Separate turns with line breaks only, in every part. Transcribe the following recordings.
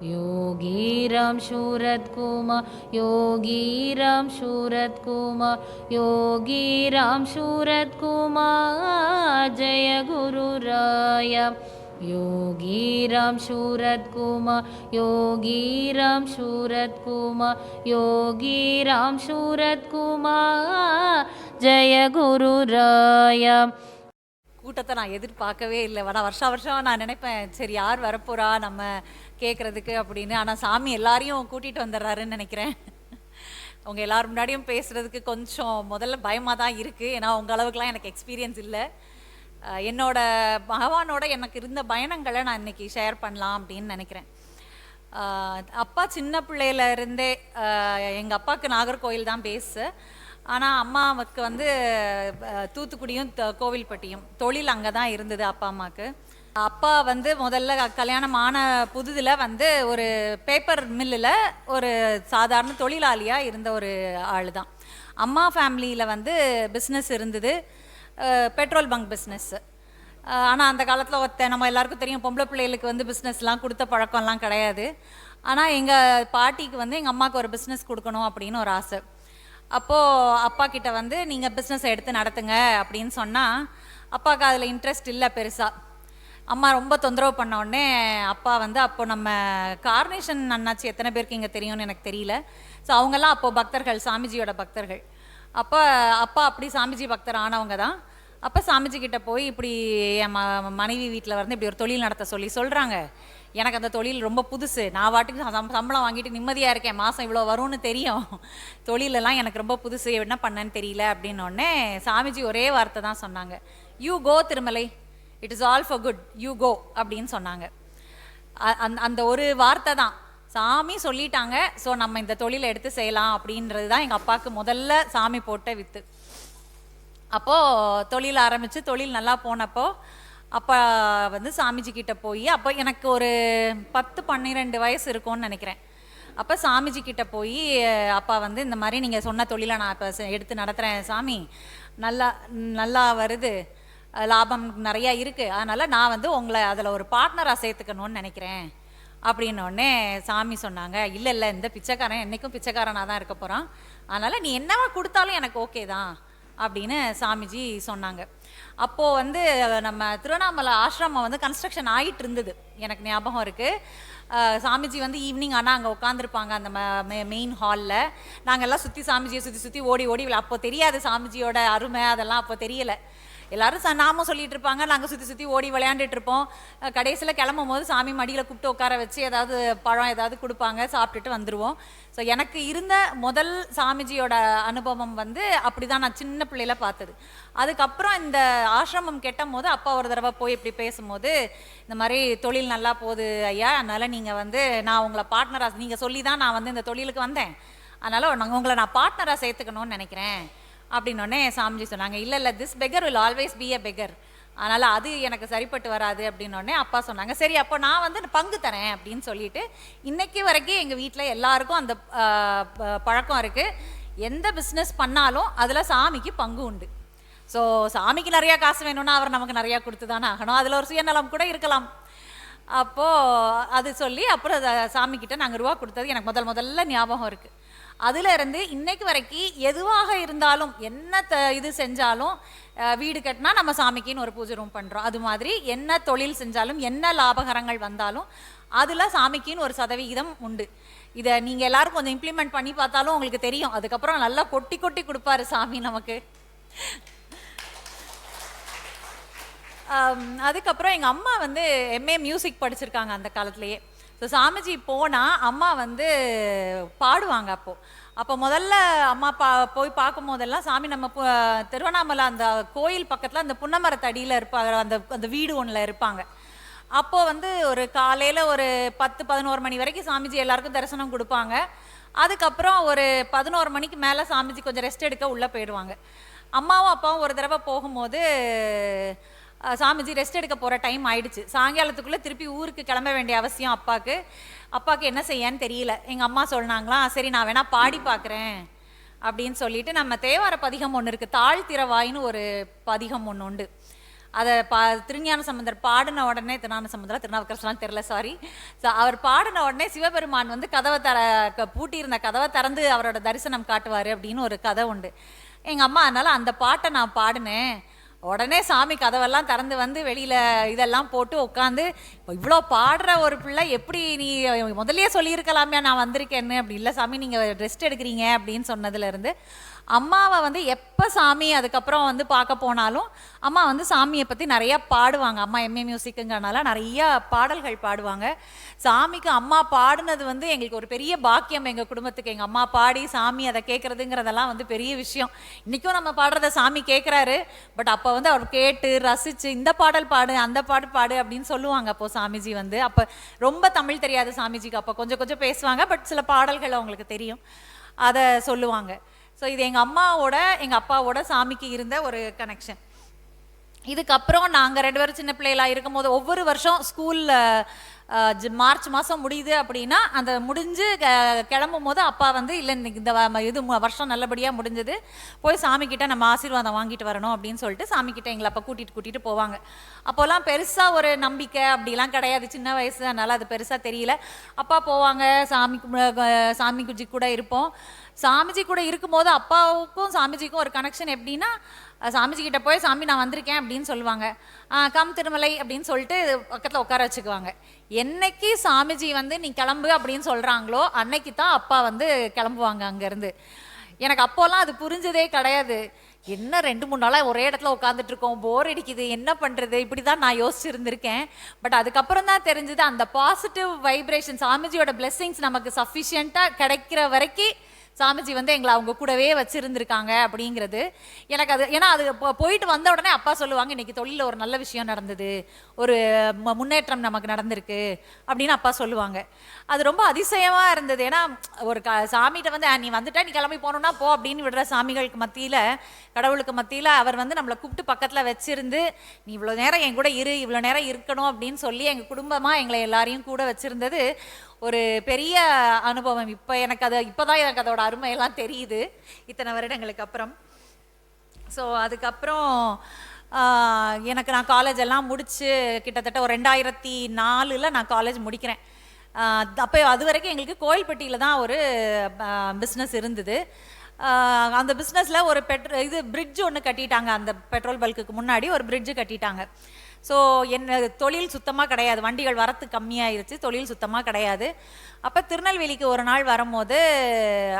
योगी राम शूरत कुमार योगी राम शूरत कुमार योगी राम शूरत कुमार जय गुरु राय योगी राम शूरत कुमार योगी राम शूरत कुमार योगी राम शूरत कुमार जय गुरु राय
கூட்டத்தை நான் எதிர்பார்க்கவே இல்லை ஆனால் வருஷா வருஷம் நான் நினைப்பேன் சரி யார் வரப்போறா நம்ம கேட்குறதுக்கு அப்படின்னு. ஆனால் சாமி எல்லாரையும் கூட்டிகிட்டு வந்துடுறாருன்னு நினைக்கிறேன். உங்கள் எல்லார் முன்னாடியும் பேசுகிறதுக்கு கொஞ்சம் முதல்ல பயமாக தான் இருக்குது ஏன்னா உங்கள் அளவுக்குலாம் எனக்கு எக்ஸ்பீரியன்ஸ் இல்லை. என்னோட பகவானோட எனக்கு இருந்த பயணங்களை நான் இன்னைக்கு ஷேர் பண்ணலாம் அப்படின்னு நினைக்கிறேன். அப்பா சின்ன பிள்ளையில இருந்தே எங்கள் அப்பாவுக்கு நாகர்கோவில் தான் பேஸு ஆனால் அம்மாவுக்கு வந்து தூத்துக்குடியும் த- கோவில்பட்டியும் தொழில் அங்கே தான் இருந்தது அப்பா அம்மாவுக்கு அப்பா வந்து முதல்ல கல்யாணம் ஆன புதுதில் வந்து ஒரு பேப்பர் மில்லில் ஒரு சாதாரண தொழிலாளியாக இருந்த ஒரு ஆள் தான் அம்மா ஃபேமிலியில் வந்து பிஸ்னஸ் இருந்தது. பெட்ரோல் பங்க் பிஸ்னஸ்ஸு ஆனால் அந்த காலத்தில் ஒருத்த நம்ம எல்லாருக்கும் தெரியும் பொம்பளை பிள்ளைகளுக்கு வந்து பிஸ்னஸ்லாம் கொடுத்த பழக்கம்லாம் கிடையாது. ஆனால் எங்கள் பாட்டிக்கு வந்து எங்கள் அம்மாவுக்கு ஒரு பிஸ்னஸ் கொடுக்கணும் அப்படின்னு ஒரு ஆசை. அப்போது அப்பா கிட்ட வந்து நீங்கள் பிஸ்னஸ் எடுத்து நடத்துங்க அப்படின்னு சொன்னால் அப்பாவுக்கு அதில் இன்ட்ரெஸ்ட் இல்லை பெருசாக அம்மா ரொம்ப தொந்தரவு பண்ண உடனே அப்பா வந்து அப்போ நம்ம கார்னேஷன் அண்ணாச்சி எத்தனை பேருக்கு இங்கே தெரியும்னு எனக்கு தெரியல. ஸோ அவங்கெல்லாம் அப்போ பக்தர்கள் சாமிஜியோட பக்தர்கள். அப்போ அப்பா அப்படி சாமிஜி பக்தர் ஆனவங்க தான். அப்போ சாமிஜி கிட்ட போய் இப்படி என் ம மனைவி வீட்டில் வந்து இப்படி ஒரு தொழில் நடத்த சொல்லி சொல்கிறாங்க எனக்கு அந்த தொழில் ரொம்ப புதுசு. நான் வாட்டுக்கு சம்- சம்பளம் வாங்கிட்டு நிம்மதியாக இருக்கேன். மாதம் இவ்வளோ வரும்னு தெரியும். தொழிலெல்லாம் எனக்கு ரொம்ப புதுசு. என்ன பண்ணேன்னு தெரியல. அப்படின்னோடனே சாமிஜி ஒரே வார்த்தை தான் சொன்னாங்க. You go Tirumala. It is all for good you go அப்படின்னு சொன்னாங்க. அந் அந்த ஒரு வார்த்தை தான். சாமி சொல்லிட்டாங்க. ஸோ நம்ம இந்த தொழிலை எடுத்து செய்யலாம் அப்படின்றது தான் எங்கள் அப்பாவுக்கு முதல்ல சாமி போட்ட வித்து. அப்போது தொழில் ஆரம்பித்து தொழில் நல்லா போனப்போ அப்பா வந்து சாமிஜி கிட்ட போய் அப்போ எனக்கு ஒரு பத்து பன்னிரெண்டு வயசு இருக்கும்னு நினைக்கிறேன். அப்போ சாமிஜி கிட்ட போய் அப்பா வந்து இந்த மாதிரி நீங்கள் சொன்ன தொழிலை நான் இப்போ எடுத்து நடத்துகிறேன் சாமி. நல்லா நல்லா வருது. லாபம் நிறையா இருக்குது அதனால் நான் வந்து உங்களை அதில் ஒரு பார்ட்னராக சேர்த்துக்கணும்னு நினைக்கிறேன். அப்படின்னோடனே சாமி சொன்னாங்க. இல்லை இல்லை இந்த பிச்சைக்காரன் என்றைக்கும் பிச்சைக்காரனாக தான் இருக்க போகிறான் அதனால் நீ என்னவா கொடுத்தாலும் எனக்கு ஓகே தான் அப்படின்னு சாமிஜி சொன்னாங்க. அப்போது வந்து நம்ம திருவண்ணாமலை ஆசிரமம் வந்து கன்ஸ்ட்ரக்ஷன் ஆகிட்டு இருந்தது. எனக்கு ஞாபகம் இருக்குது சாமிஜி வந்து ஈவினிங் ஆனால் அங்கே உட்காந்துருப்பாங்க அந்த மெயின் ஹாலில் நாங்கள் எல்லாம் சுற்றி சாமிஜியை சுற்றி சுற்றி ஓடி ஓடி அப்போ தெரியாது சாமிஜியோட அருமை அதெல்லாம் அப்போ தெரியலை. எல்லாரும் நாமும் சொல்லிட்டு இருப்பாங்க. நாங்கள் சுற்றி சுற்றி ஓடி விளையாண்டுட்டு இருப்போம். கடைசியில் கிளம்பும் போது சாமி மடியில் கூப்பிட்டு உட்கார வச்சு ஏதாவது பழம் ஏதாவது கொடுப்பாங்க. சாப்பிட்டுட்டு வந்துடுவோம் ஸோ எனக்கு இருந்த முதல் சாமிஜியோட அனுபவம் வந்து அப்படி தான் நான் சின்ன பிள்ளையில பார்த்தது. அதுக்கப்புறம் இந்த ஆசிரமம் கெட்டும் போது அப்பா ஒரு தடவை போய் இப்படி பேசும்போது இந்த மாதிரி தொழில் நல்லா போகுது ஐயா அதனால் நீங்கள் வந்து நான் உங்களை பார்ட்னராக நீங்கள் சொல்லி தான் நான் வந்து இந்த தொழிலுக்கு வந்தேன். அதனால் நாங்கள் உங்களை நான் பார்ட்னராக சேர்த்துக்கணும்னு நினைக்கிறேன். அப்படின்னோடனே சாமிஜி சொன்னாங்க இல்லை இல்லை this beggar will always be a beggar அதனால் அது எனக்கு சரிப்பட்டு வராது அப்படின்னோடனே அப்பா சொன்னாங்க. சரி அப்போ நான் வந்து பங்கு தரேன் அப்படின்னு சொல்லிட்டு இன்னைக்கு வரைக்கும் எங்கள் வீட்டில் எல்லாருக்கும் அந்த பழக்கம் இருக்குது எந்த பிஸ்னஸ் பண்ணாலும் அதில் சாமிக்கு பங்கு உண்டு. ஸோ சாமிக்கு நிறையா காசு வேணும்னா அவர் நமக்கு நிறையா கொடுத்து தானே ஆகணும். அதில் ஒரு சுயநலம் கூட இருக்கலாம். அப்போது அது சொல்லி அப்புறம் சாமிக்கிட்ட நாங்கள் ரூபா கொடுத்தது எனக்கு முதல் முதல்ல ஞாபகம் இருக்குது அதுல இருந்து இன்னைக்கு வரைக்கும் எதுவாக இருந்தாலும் என்ன த இது செஞ்சாலும் வீடு கட்டினா நம்ம சாமிக்குன்னு ஒரு பூஜை ரூம் பண்ணுறோம் அது மாதிரி என்ன தொழில் செஞ்சாலும் என்ன லாபகரங்கள் வந்தாலும் அதில் சாமிக்குன்னு ஒரு சதவிகிதம் உண்டு. இதை நீங்கள் எல்லாரும் கொஞ்சம் இம்ப்ளிமெண்ட் பண்ணி பார்த்தாலும் உங்களுக்கு தெரியும். அதுக்கப்புறம் நல்லா கொட்டி கொட்டி கொடுப்பாரு சாமி நமக்கு. அதுக்கப்புறம் எங்கள் அம்மா வந்து எம்ஏ மியூசிக் படிச்சிருக்காங்க அந்த காலத்துலேயே. ஸோ சாமிஜி போனால் அம்மா வந்து பாடுவாங்க அப்போது அப்போ முதல்ல அம்மா பா போய் பார்க்கும் போதெல்லாம் சாமி நம்ம திருவண்ணாமலை அந்த கோயில் பக்கத்தில் அந்த புன்னமரத்தடியில் இருப்பாங்க. அந்த அந்த வீடு ஒன்றில் இருப்பாங்க. அப்போது வந்து ஒரு காலையில் ஒரு பத்து பதினோரு மணி வரைக்கும் சாமிஜி எல்லாருக்கும் தரிசனம் கொடுப்பாங்க. அதுக்கப்புறம் ஒரு பதினோரு மணிக்கு மேலே சாமிஜி கொஞ்சம் ரெஸ்ட் எடுக்க உள்ளே போயிடுவாங்க. அம்மாவும் அப்பாவும் ஒரு தடவை போகும்போது சாமிஜி ரெஸ்ட் எடுக்க போகிற டைம் ஆயிடுச்சு. சாயங்காலத்துக்குள்ளே திருப்பி ஊருக்கு கிளம்ப வேண்டிய அவசியம் அப்பாவுக்கு அப்பாவுக்கு என்ன செய்யான்னு தெரியல. எங்கள் அம்மா சொன்னாங்களாம் சரி நான் வேணால் பாடி பார்க்குறேன் அப்படின்னு சொல்லிட்டு நம்ம தேவார பதிகம் ஒன்று இருக்குது தாழ் திறவாயின்னு ஒரு பதிகம் ஒன்று உண்டு. அதை பா திருஞான சம்பந்தர் பாடின உடனே திருஞான சம்பந்தர் திருநாவுக்கரசலாம் தெரில சாரி ஸோ அவர் பாடின உடனே சிவபெருமான் வந்து கதவை தர பூட்டியிருந்த கதவை திறந்து அவரோட தரிசனம் காட்டுவார் அப்படின்னு ஒரு கதை உண்டு. எங்கள் அம்மா அதனால் அந்த பாட்டை நான் பாடினேன். உடனே சாமி கதவெல்லாம் திறந்து வந்து வெளியில் இதெல்லாம் போட்டு உட்காந்து இப்போ இவ்வளோ பாடுற ஒரு பிள்ளை எப்படி நீ முதல்லயே சொல்லியிருக்கலாமே நான் வந்திருக்கேன்னு. அப்படி இல்லை சாமி நீங்கள் ரெஸ்ட் எடுக்கிறீங்க அப்படின்னு சொன்னதுலேருந்து அம்மாவை வந்து எப்போ சாமி அதுக்கப்புறம் வந்து பார்க்க போனாலும் அம்மா வந்து சாமியை பற்றி நிறையா பாடுவாங்க. அம்மா எம்ஏ மியூசிக்குங்கிறனால நிறையா பாடல்கள் பாடுவாங்க. சாமிக்கு அம்மா பாடினது வந்து எங்களுக்கு ஒரு பெரிய பாக்கியம் எங்கள் குடும்பத்துக்கு. எங்கள் அம்மா பாடி சாமி அதை கேட்குறதுங்கிறதெல்லாம் வந்து பெரிய விஷயம். இன்றைக்கும் நம்ம பாடுறத சாமி கேட்குறாரு பட் அப்போ வந்து அவர் கேட்டு ரசித்து இந்த பாடல் பாடு அந்த பாடல் பாடு அப்படின்னு சொல்லுவாங்க. அப்போது சாமிஜி வந்து அப்போ ரொம்ப தமிழ் தெரியாது சாமிஜிக்கு அப்போ கொஞ்சம் கொஞ்சம் பேசுவாங்க. பட் சில பாடல்கள் அவங்களுக்கு தெரியும். அதை சொல்லுவாங்க. ஸோ இது எங்கள் அம்மாவோட எங்கள் அப்பாவோட சாமிக்கு இருந்த ஒரு கனெக்ஷன் இதுக்கப்புறம் நாங்கள் ரெண்டு பேரும் சின்ன பிள்ளையிலாம் இருக்கும் போது ஒவ்வொரு வருஷம் ஸ்கூலில் மார்ச் மாதம் முடியுது அப்படின்னா அந்த முடிஞ்சு க- கிளம்பும் போது அப்பா வந்து இல்லை இன்னைக்கு இந்த இது வருஷம் நல்லபடியாக முடிஞ்சது. போய் சாமிக்கிட்ட நம்ம ஆசீர்வாதம் வாங்கிட்டு வரணும் அப்படின்னு சொல்லிட்டு சாமிக்கிட்ட எங்களை அப்போ கூட்டிகிட்டு கூட்டிகிட்டு போவாங்க. அப்போல்லாம் பெருசாக ஒரு நம்பிக்கை அப்படிலாம் கிடையாது. சின்ன வயசு அதனால் அது பெருசாக தெரியல. அப்பா போவாங்க சாமி சாமி குஜி கூட இருப்போம். சாமிஜி கூட இருக்கும்போது அப்பாவுக்கும் சாமிஜிக்கும் ஒரு கனெக்ஷன் எப்படின்னா சாமிஜி கிட்ட போய் சாமி நான் வந்திருக்கேன் அப்படின்னு சொல்லுவாங்க. கம் திருமலை அப்படின்னு சொல்லிட்டு பக்கத்தில் உட்கார வச்சுக்குவாங்க. என்னைக்கு சாமிஜி வந்து நீ கிளம்பு அப்படின்னு சொல்கிறாங்களோ அன்னைக்கு தான் அப்பா வந்து கிளம்புவாங்க அங்கேருந்து. எனக்கு அப்போல்லாம் அது புரிஞ்சதே கிடையாது. என்ன ரெண்டு மூணு நாளாக ஒரே இடத்துல உட்காந்துட்டு இருக்கோம் போர் அடிக்குது என்ன பண்ணுறது இப்படி தான் நான் யோசிச்சிருந்திருக்கேன். பட் அதுக்கப்புறம் தான் தெரிஞ்சது அந்த பாசிட்டிவ் வைப்ரேஷன் சாமிஜியோட பிளெஸ்ஸிங்ஸ் நமக்கு சஃபிஷியண்ட்டாக கிடைக்கிற வரைக்கும் சாமிஜி வந்து எங்களை அவங்க கூடவே வச்சுருந்துருக்காங்க அப்படிங்கிறது எனக்கு அது ஏன்னா அது போயிட்டு வந்த உடனே அப்பா சொல்லுவாங்க இன்னைக்கு தொழிலில் ஒரு நல்ல விஷயம் நடந்தது. ஒரு முன்னேற்றம் நமக்கு நடந்திருக்கு. அப்படின்னு அப்பா சொல்லுவாங்க. அது ரொம்ப அதிசயமா இருந்தது. ஏன்னா ஒரு க சாமிகிட்ட வந்து நீ வந்துட்ட நீ கிளம்பி போகணுன்னா போ அப்படின்னு விடுற சாமிகளுக்கு மத்தியில் கடவுளுக்கு மத்தியில் அவர் வந்து நம்மளை கூப்பிட்டு பக்கத்தில் வச்சிருந்து நீ இவ்வளோ நேரம் என் கூட இரு இவ்வளோ நேரம் இருக்கணும் அப்படின்னு சொல்லி எங்கள் குடும்பமாக எங்களை எல்லாரையும் கூட வச்சிருந்தது. ஒரு பெரிய அனுபவம். இப்போ எனக்கு அது இப்போதான் எனக்கு அதோட அருமையெல்லாம் தெரியுது. இத்தனை வருடங்களுக்கு அப்புறம். ஸோ அதுக்கப்புறம் எனக்கு நான் காலேஜ் எல்லாம் முடித்து கிட்டத்தட்ட ஒரு ரெண்டாயிரத்தி நாலில் நான் காலேஜ் முடிக்கிறேன். அப்போ அது வரைக்கும் எங்களுக்கு கோயில்பட்டியில் தான் ஒரு பிஸ்னஸ் இருந்தது. அந்த பிஸ்னஸில் ஒரு பெட்ரோ இது பிரிட்ஜ் ஒன்று கட்டிட்டாங்க. அந்த பெட்ரோல் பல்க்குக்கு முன்னாடி ஒரு பிரிட்ஜு கட்டிட்டாங்க. ஸோ என்ன தொழில் சுத்தமாக கிடையாது. வண்டிகள் வரத்து கம்மியாயிருச்சு. தொழில் சுத்தமாக கிடையாது. அப்போ திருநெல்வேலிக்கு ஒரு நாள் வரும்போது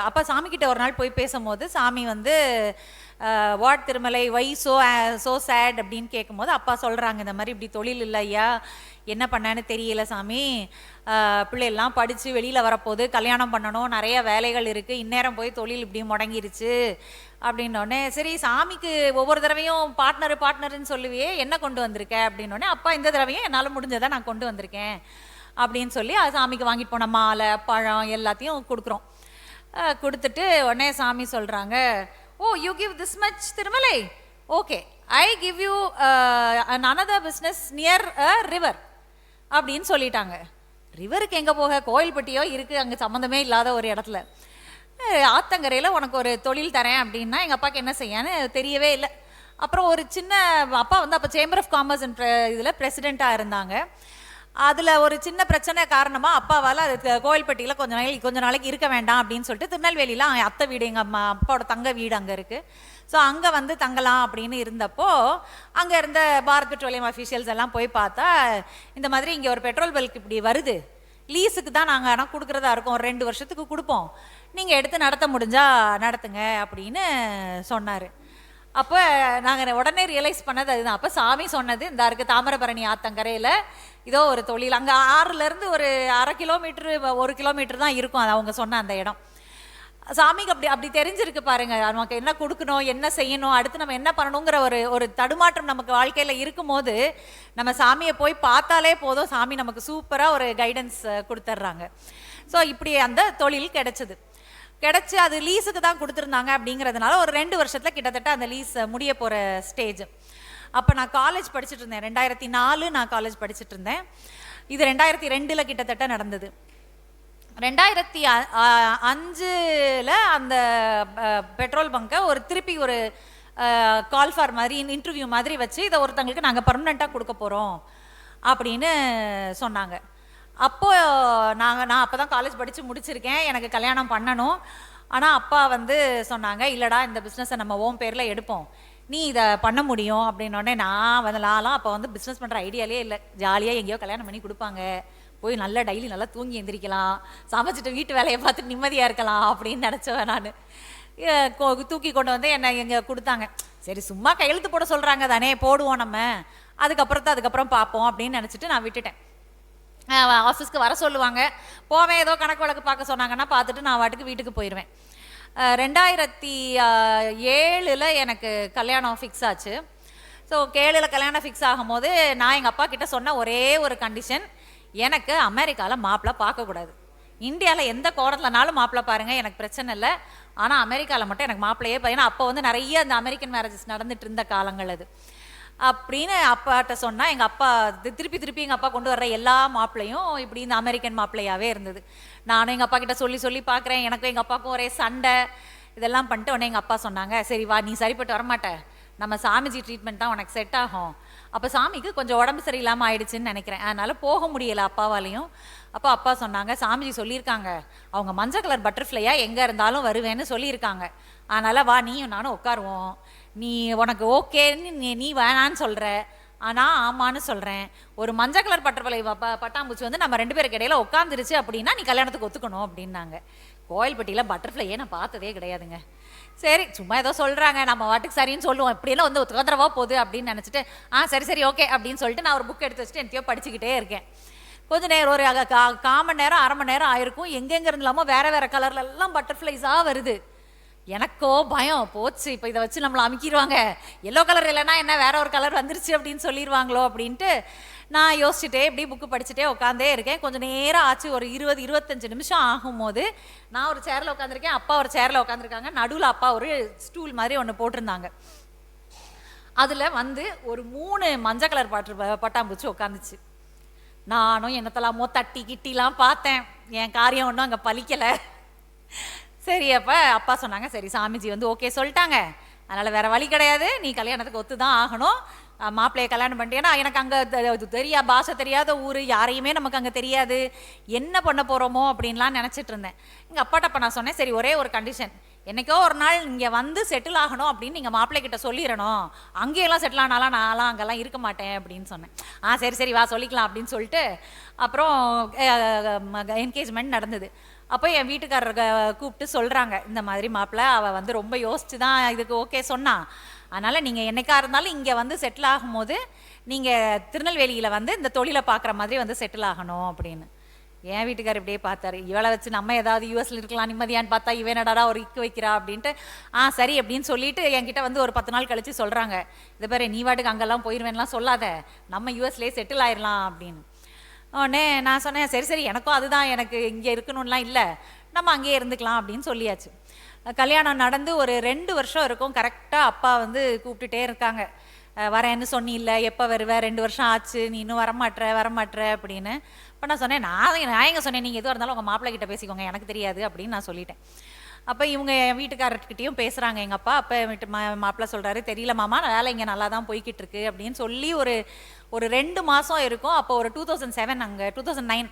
அப்போ சாமிக்கிட்ட ஒரு நாள் போய் பேசும்போது சாமி வந்து what Tirumala why so so sad அப்படின்னு கேட்கும்போது அப்பா சொல்கிறாங்க இந்த மாதிரி இப்படி தொழில் இல்லை ஐயா என்ன பண்ணான்னு தெரியல சாமி. பிள்ளைகள்லாம் பிள்ளையெல்லாம் படித்து வெளியில் வரப்போகுது கல்யாணம் பண்ணணும் நிறைய வேலைகள் இருக்குது இந்நேரம் போய் தொழில் இப்படி முடங்கிருச்சு அப்படின்னோடனே சரி சாமிக்கு ஒவ்வொரு தடவையும் பார்ட்னர் பார்ட்னர்னு சொல்லுவியே என்ன கொண்டு வந்திருக்க? அப்படின்னோடனே அப்பா இந்த தடவையும் என்னால் முடிஞ்சதை நான் கொண்டு வந்திருக்கேன் அப்படின்னு சொல்லி அது சாமிக்கு வாங்கிட்டு போன மாலை பழம் எல்லாத்தையும் கொடுக்குறோம். கொடுத்துட்டு உடனே சாமி சொல்கிறாங்க ஓ you give this much Tirumala? Okay I give you another business near a river அப்படின்னு சொல்லிட்டாங்க. ரிவருக்கு எங்கே போக? கோயில்பட்டியோ இருக்குது அங்கே சம்மந்தமே இல்லாத ஒரு இடத்துல. ஆத்தங்கரையில் உனக்கு ஒரு தொழில் தரேன் அப்படின்னா எங்கள் அப்பாவுக்கு என்ன செய்யான்னு தெரியவே இல்லை. அப்புறம் ஒரு சின்ன அப்பா வந்து அப்போ சேம்பர் ஆஃப் காமர்ஸ் இதில் பிரசிடெண்ட்டாக இருந்தாங்க. அதில் ஒரு சின்ன பிரச்சனை காரணமாக அப்பாவால் அது கோயில்பட்டியில் கொஞ்ச நாளைக்கு கொஞ்ச நாளைக்கு இருக்க வேண்டாம் அப்படின்னு சொல்லிட்டு திருநெல்வேலியில் அத்தை வீடு எங்கள் அம்மா அப்பாவோட தங்க வீடு அங்கே இருக்குது ஸோ அங்கே வந்து தங்கலாம் அப்படின்னு இருந்தப்போ அங்கே இருந்த பாரத் பெட்ரோலியம் அஃபீஷியல்ஸ் எல்லாம் போய் பார்த்தா இந்த மாதிரி இங்கே ஒரு பெட்ரோல் பல்க் இப்படி வருது. லீஸுக்கு தான் நாங்கள் ஆனால் கொடுக்குறதா இருக்கோம். ஒரு ரெண்டு வருஷத்துக்கு கொடுப்போம். நீங்கள் எடுத்து நடத்த முடிஞ்சால் நடத்துங்க அப்படின்னு சொன்னார். அப்போ நாங்கள் உடனே ரியலைஸ் பண்ணது அதுதான். அப்போ சாமி சொன்னது இந்த இருக்குது தாமிரபரணி ஆத்தங்கரையில் இதோ ஒரு தொழில். அங்கே ஆறுலேருந்து ஒரு அரை கிலோமீட்ரு ஒரு கிலோமீட்டர் தான் இருக்கும். அது அவங்க சொன்ன அந்த இடம். சாமிக்கு அப்படி அப்படி தெரிஞ்சிருக்கு பாருங்க. நமக்கு என்ன கொடுக்கணும் என்ன செய்யணும் அடுத்து நம்ம என்ன பண்ணணுங்கிற ஒரு ஒரு தடுமாற்றம் நமக்கு வாழ்க்கையில் இருக்கும்போது நம்ம சாமியை போய் பார்த்தாலே போதும். சாமி நமக்கு சூப்பராக ஒரு கைடன்ஸ் கொடுத்துட்றாங்க ஸோ இப்படி அந்த தொழில் கிடைச்சது. கிடச்சி அது லீஸுக்கு தான் கொடுத்துருந்தாங்க அப்படிங்கிறதுனால ஒரு ரெண்டு வருஷத்தில் கிட்டத்தட்ட அந்த லீஸ் முடிய போகிற ஸ்டேஜ் அப்போ நான் காலேஜ் படிச்சுட்டு இருந்தேன். ரெண்டாயிரத்தி நாலு நான் காலேஜ் படிச்சுட்டு இருந்தேன். இது ரெண்டாயிரத்தி ரெண்டில் கிட்டத்தட்ட நடந்தது. ரெண்டாயிரத்தி அஞ்சில் அந்த பெட்ரோல் பங்கை ஒரு திருப்பி ஒரு கால் ஃபார் மாதிரி இன்டர்வியூ மாதிரி வச்சு இதை ஒருத்தங்களுக்கு நாங்கள் பர்மனெண்ட்டாக கொடுக்க போகிறோம் அப்படின்னு சொன்னாங்க. அப்போது நாங்கள் நான் அப்போ தான் காலேஜ் படித்து முடிச்சிருக்கேன். எனக்கு கல்யாணம் பண்ணணும். ஆனால் அப்பா வந்து சொன்னாங்க இல்லைடா இந்த பிஸ்னஸை நம்ம ஓம் பேரில் எடுப்போம். நீ இதை பண்ண முடியும். அப்படின்னோடனே நான் வந்து லாலாம் அப்போ வந்து பிஸ்னஸ் பண்ணுற ஐடியாலே இல்லை. ஜாலியாக எங்கேயோ கல்யாணம் பண்ணி கொடுப்பாங்க. போய் நல்லா டெய்லி நல்லா தூங்கி எந்திரிக்கலாம். சமைச்சிட்டு வீட்டு வேலையை பார்த்துட்டு நிம்மதியாக இருக்கலாம் அப்படின்னு நினச்சவன் நான். தூக்கி கொண்டு வந்து என்னை இங்கே கொடுத்தாங்க. சரி சும்மா கையெழுத்து போட சொல்கிறாங்க தானே போடுவோம் நம்ம. அதுக்கப்புறத்தை அதுக்கப்புறம் பார்ப்போம் அப்படின்னு நினச்சிட்டு நான் விட்டுட்டேன். ஆஃபீஸ்க்கு வர சொல்லுவாங்க. போவேன் ஏதோ கணக்கு வழக்கு பார்க்க சொன்னாங்கன்னா பார்த்துட்டு நான் வாட்டுக்கு வீட்டுக்கு போயிடுவேன் ரெண்டாயிரத்தி ஏழில் எனக்கு கல்யாணம் ஃபிக்ஸ் ஆச்சு. ஸோ கேளில் கல்யாணம் ஃபிக்ஸ் ஆகும்போது நான் எங்கள் அப்பா கிட்ட சொன்ன ஒரே ஒரு கண்டிஷன் எனக்கு அமெரிக்காவில் மாப்பிள்ளை பார்க்கக்கூடாது இந்தியாவில் எந்த கோடத்துலனாலும் மாப்பிள்ளை பாருங்கள் எனக்கு பிரச்சனை இல்லை. ஆனால் அமெரிக்காவில் மட்டும் எனக்கு மாப்பிள்ளையே பா- ஏன்னா அப்போ வந்து நிறைய அந்த அமெரிக்கன் மேரேஜஸ் நடந்துட்டு இருந்த காலங்கள் அது. அப்படின்னு அப்பாட்ட சொன்னால் எங்கள் அப்பா திருப்பி திருப்பி எங்கள் அப்பா கொண்டு வர்ற எல்லா மாப்பிள்ளையும் இப்படி இந்த அமெரிக்கன் மாப்பிள்ளையாகவே இருந்தது. நானும் எங்கள் அப்பா கிட்ட சொல்லி சொல்லி பார்க்குறேன். எனக்கும் எங்கள் அப்பாவுக்கும் ஒரே சண்டை. இதெல்லாம் பண்ணிட்டு உடனே எங்கள் அப்பா சொன்னாங்க சரி வா நீ சரிப்பட்டு வரமாட்ட. நம்ம சாமிஜி ட்ரீட்மெண்ட் தான் உனக்கு செட் ஆகும். அப்போ சாமிக்கு கொஞ்சம் உடம்பு சரியில்லாமல் ஆயிடுச்சுன்னு நினைக்கிறேன். அதனால் போக முடியல அப்பாவாலையும். அப்போ அப்பா சொன்னாங்க சாமிஜி சொல்லியிருக்காங்க. அவங்க மஞ்சள் கலர் பட்டர்ஃப்ளையாக எங்கே இருந்தாலும் வருவேன்னு சொல்லியிருக்காங்க. அதனால் வா நீயும் நானும் உட்காருவோம். நீ உனக்கு ஓகேன்னு நீ நீ வேணான்னு சொல்கிற ஆனால் ஆமான்னு சொல்கிறேன் ஒரு மஞ்சள் கலர் பட்டர்ஃப்ளை ப- பட்டாம்பூச்சி வந்து நம்ம ரெண்டு பேருக்கு இடையில உட்காந்துருச்சு அப்படின்னா நீ கல்யாணத்துக்கு ஒத்துக்கணும் அப்படின்னாங்க. கோயில்பட்டியில் பட்டர்ஃப்ளையே நான் பார்த்ததே கிடையாதுங்க. சரி சும்மா ஏதோ சொல்கிறாங்க நம்ம வாட்டுக்கு சரின்னு சொல்லுவோம். இப்படியெல்லாம் வந்து தொந்தரவா போகுது அப்படின்னு நினச்சிட்டு ஆ சரி சரி ஓகே அப்படின்னு சொல்லிட்டு நான் ஒரு புக் எடுத்து வச்சுட்டு எத்தையோ படிச்சுக்கிட்டே இருக்கேன். கொஞ்ச நேரம் ஒரு கா காமன் நேரம் அரை மணி நேரம் ஆயிருக்கும். எங்கெங்க இருந்தலாமோ வேற வேற கலர்ல எல்லாம் பட்டர்ஃப்ளைஸாக வருது. எனக்கோ பயம். போச்சு. இப்போ இதை வச்சு நம்மளை அமுக்கிடுவாங்க எல்லோ கலர் இல்லைன்னா என்ன? வேற ஒரு கலர் வந்துருச்சு அப்படின்னு சொல்லிடுவாங்களோ அப்படின்ட்டு நான் யோசிச்சுட்டே இப்படி புக்கு படிச்சுட்டே உட்காந்தே இருக்கேன். கொஞ்சம் நேரம் ஆச்சு ஒரு இருபது இருபத்தஞ்சு நிமிஷம் ஆகும்போது நான் ஒரு சேரில் உட்காந்துருக்கேன் அப்பா ஒரு சேரில் உட்காந்துருக்காங்க நடுவில் அப்பா ஒரு ஸ்டூல் மாதிரி ஒன்று போட்டிருந்தாங்க. அதில் வந்து ஒரு மூணு மஞ்சள் கலர் பாட்டு பட்டாம்பூச்சி உட்காந்துச்சு நானும் என்னத்தெல்லாமோ தட்டி கிட்டிலாம் பார்த்தேன். என் காரியம் ஒன்றும் அங்கே பலிக்கலை. சரி அப்போ அப்பா சொன்னாங்க சரி சாமிஜி வந்து ஓகே சொல்லிட்டாங்க. அதனால் வேறு வழி கிடையாது. நீ கல்யாணத்துக்கு ஒத்து தான் ஆகணும். மாப்பிள்ளையை கல்யாணம் பண்ணிட்டேன்னா எனக்கு அங்கே தெரியா பாஷை தெரியாத ஊர் யாரையுமே நமக்கு அங்கே தெரியாது. என்ன பண்ண போகிறோமோ அப்படின்லாம் நினச்சிட்டு இருந்தேன். எங்கள் அப்பாட்ட அப்போ நான் சொன்னேன் சரி ஒரே ஒரு கண்டிஷன் என்னைக்கோ ஒரு நாள் இங்கே வந்து செட்டில் ஆகணும் அப்படின்னு நீங்கள் மாப்பிள்ளை கிட்ட சொல்லிடணும். அங்கேயெல்லாம் செட்டில் ஆனாலாம் நான்லாம் அங்கெல்லாம் இருக்க மாட்டேன் அப்படின்னு சொன்னேன். ஆ சரி சரி வா சொல்லிக்கலாம் அப்படின்னு சொல்லிட்டு அப்புறம் என்கேஜ்மெண்ட் நடந்தது. அப்போ என் வீட்டுக்காரர் கூப்பிட்டு சொல்கிறாங்க இந்த மாதிரி மாப்பிள்ளை அவள் வந்து ரொம்ப யோசிச்சு தான் இதுக்கு ஓகே சொன்னான். அதனால் நீங்கள் என்றைக்காக இருந்தாலும் இங்கே வந்து செட்டில் ஆகும்போது நீங்கள் திருநெல்வேலியில் வந்து இந்த தொழிலை பார்க்குற மாதிரி வந்து செட்டில் ஆகணும் அப்படின்னு. என் வீட்டுக்கார் இப்படியே பார்த்தாரு. இவளை வச்சு நம்ம ஏதாவது யூஎஸ்ல இருக்கலாம் நிம்மதியான்னு பார்த்தா இவன் என்னடா ஒரு இக்கு வைக்கிறா அப்படின்ட்டு ஆ சரி அப்படின்னு சொல்லிட்டு என்கிட்ட வந்து ஒரு பத்து நாள் கழித்து சொல்கிறாங்க இது பாரு நீ வாட்டுக்கு அங்கெல்லாம் போயிடுவேன்லாம் சொல்லாத. நம்ம யூஎஸ்லேயே செட்டில் ஆயிடலாம் அப்படின்னு. உடனே நான் சொன்னேன் சரி சரி எனக்கும் அதுதான். எனக்கு இங்கே இருக்கணும்லாம் இல்லை. நம்ம அங்கேயே இருந்துக்கலாம் அப்படின்னு சொல்லியாச்சு. கல்யாணம் நடந்து ஒரு ரெண்டு வருஷம் இருக்கும். கரெக்டாக அப்பா வந்து கூப்பிட்டுட்டே இருக்காங்க. வரேன்னு சொன்னில்ல எப்போ வருவ? ரெண்டு வருஷம் ஆச்சு. நீ இன்னும் வரமாட்ற வரமாட்ற அப்படின்னு. இப்போ நான் சொன்னேன் நான் நான் எங்கே சொன்னேன்? நீங்கள் எதுவாக இருந்தாலும் உங்கள் மாப்பிள்ளை கிட்ட பேசிக்கோங்க. எனக்கு தெரியாது அப்படின்னு நான் சொல்லிட்டேன். அப்போ இவங்க என் வீட்டுக்காரர்கிட்டயும் பேசுகிறாங்க எங்கள் அப்பா அப்போ வீட்டு மா மாப்பிள்ளை சொல்கிறாரு தெரியல மாமா வேலை இங்கே நல்லா தான் போய்கிட்டு இருக்கு அப்படின்னு சொல்லி ஒரு ஒரு ரெண்டு மாதம் இருக்கும். அப்போ ஒரு டூ தௌசண்ட் செவன் அங்கே two thousand nine